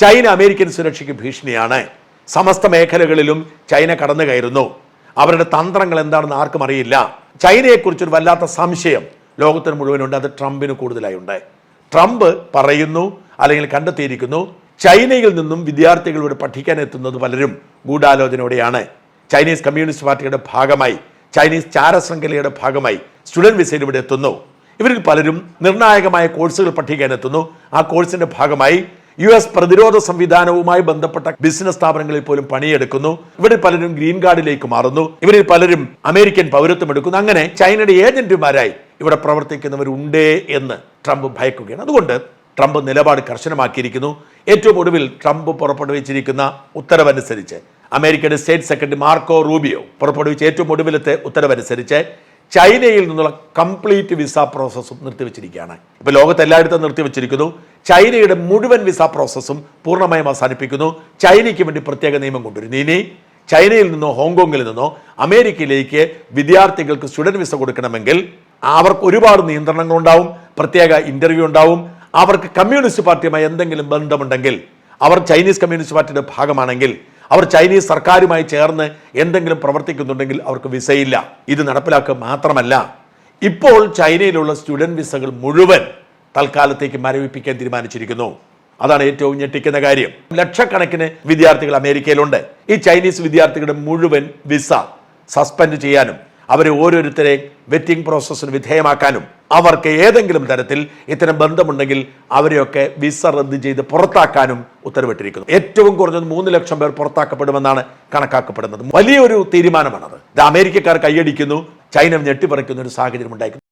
China American സുരക്ഷയ്ക്ക് ഭീഷണിയാണ്. സമസ്ത മേഖലകളിലും ചൈന കടന്നു കയറുന്നു. അവരുടെ തന്ത്രങ്ങൾ എന്താണെന്ന് ആർക്കും അറിയില്ല. ചൈനയെക്കുറിച്ചൊരു വല്ലാത്ത സംശയം ലോകത്തിന് മുഴുവനുണ്ട്. അത് ട്രംപിന് കൂടുതലായി ഉണ്ട് ട്രംപ് പറയുന്നു അല്ലെങ്കിൽ കണ്ടെത്തിയിരിക്കുന്നു ചൈനയിൽ നിന്നും വിദ്യാർത്ഥികളോട് പഠിക്കാൻ എത്തുന്നത് പലരും ഗൂഢാലോചനയോടെയാണ്. ചൈനീസ് കമ്മ്യൂണിസ്റ്റ് പാർട്ടിയുടെ ഭാഗമായി ചൈനീസ് ചാരശൃംഖലയുടെ ഭാഗമായി സ്റ്റുഡന്റ് വിസയിൽ ഇവിടെ എത്തുന്നു. ഇവരിൽ പലരും നിർണായകമായ കോഴ്സുകൾ പഠിക്കാൻ എത്തുന്നു. ആ കോഴ്സിന്റെ ഭാഗമായി യു എസ് പ്രതിരോധ സംവിധാനവുമായി ബന്ധപ്പെട്ട ബിസിനസ് സ്ഥാപനങ്ങളിൽ പോലും പണിയെടുക്കുന്നു. ഇവരിൽ പലരും ഗ്രീൻ കാർഡിലേക്ക് മാറുന്നു. ഇവരിൽ പലരും അമേരിക്കൻ പൗരത്വം എടുക്കുന്നു. അങ്ങനെ ചൈനയുടെ ഏജന്റുമാരായി ഇവിടെ പ്രവർത്തിക്കുന്നവരുണ്ടേ എന്ന് ട്രംപ് ഭയക്കുകയാണ്. അതുകൊണ്ട് ട്രംപ് നിലപാട് കർശനമാക്കിയിരിക്കുന്നു. ഏറ്റവും ഒടുവിൽ ട്രംപ് പുറപ്പെടുവിച്ചിരിക്കുന്ന ഉത്തരവനുസരിച്ച് അമേരിക്കയുടെ സ്റ്റേറ്റ് സെക്രട്ടറി മാർക്കോ റൂബിയോ പുറപ്പെടുവിച്ച ഏറ്റവും ഒടുവിലത്തെ ഉത്തരവനുസരിച്ച് ചൈനയിൽ നിന്നുള്ള കംപ്ലീറ്റ് വിസ പ്രോസസ്സും നിർത്തിവെച്ചിരിക്കുകയാണ്. ഇപ്പൊ ലോകത്ത് എല്ലായിടത്തും നിർത്തിവെച്ചിരിക്കുന്നു. ചൈനയുടെ മുഴുവൻ വിസ പ്രോസസ്സും പൂർണമായും അവസാനിപ്പിക്കുന്നു. ചൈനയ്ക്ക് വേണ്ടി പ്രത്യേക നിയമം കൊണ്ടുവരുന്നു. ഇനി ചൈനയിൽ നിന്നോ ഹോങ്കോങ്ങിൽ നിന്നോ അമേരിക്കയിലേക്ക് വിദ്യാർത്ഥികൾക്ക് സ്റ്റുഡന്റ് വിസ കൊടുക്കണമെങ്കിൽ അവർക്ക് ഒരുപാട് നിയന്ത്രണങ്ങൾ ഉണ്ടാവും പ്രത്യേക ഇന്റർവ്യൂ ഉണ്ടാവും. അവർക്ക് കമ്മ്യൂണിസ്റ്റ് പാർട്ടിയുമായി എന്തെങ്കിലും ബന്ധമുണ്ടെങ്കിൽ അവർ ചൈനീസ് കമ്മ്യൂണിസ്റ്റ് പാർട്ടിയുടെ ഭാഗമാണെങ്കിൽ അവർ ചൈനീസ് സർക്കാരുമായി ചേർന്ന് എന്തെങ്കിലും പ്രവർത്തിക്കുന്നുണ്ടെങ്കിൽ അവർക്ക് വിസയില്ല. ഇത് നടപ്പിലാക്കുക മാത്രമല്ല ഇപ്പോൾ ചൈനയിലുള്ള സ്റ്റുഡന്റ് വിസകൾ മുഴുവൻ തൽക്കാലത്തേക്ക് മരവിപ്പിക്കാൻ തീരുമാനിച്ചിരിക്കുന്നു. അതാണ് ഏറ്റവും ഞെട്ടിക്കുന്ന കാര്യം. ലക്ഷക്കണക്കിന് വിദ്യാർത്ഥികൾ അമേരിക്കയിലുണ്ട്. ഈ ചൈനീസ് വിദ്യാർത്ഥികളുടെ മുഴുവൻ വിസ സസ്പെൻഡ് ചെയ്യാനും അവരെ ഓരോരുത്തരെ വെറ്റിംഗ് പ്രോസസ്സിന് വിധേയമാക്കാനും അവർക്ക് ഏതെങ്കിലും തരത്തിൽ ഇത്തരം ബന്ധമുണ്ടെങ്കിൽ അവരെയൊക്കെ വിസ റദ്ദ് ചെയ്ത് പുറത്താക്കാനും ഉത്തരവിട്ടിരിക്കുന്നു. ഏറ്റവും കുറഞ്ഞത് മൂന്ന് ലക്ഷം പേർ പുറത്താക്കപ്പെടുമെന്നാണ് കണക്കാക്കപ്പെടുന്നത്. വലിയൊരു തീരുമാനമാണത്. ഇത് അമേരിക്കക്കാർ കൈയടിക്കുന്നു ചൈന ഞെട്ടിപ്പറിക്കുന്ന ഒരു സാഹചര്യം ഉണ്ടായിരിക്കുന്നു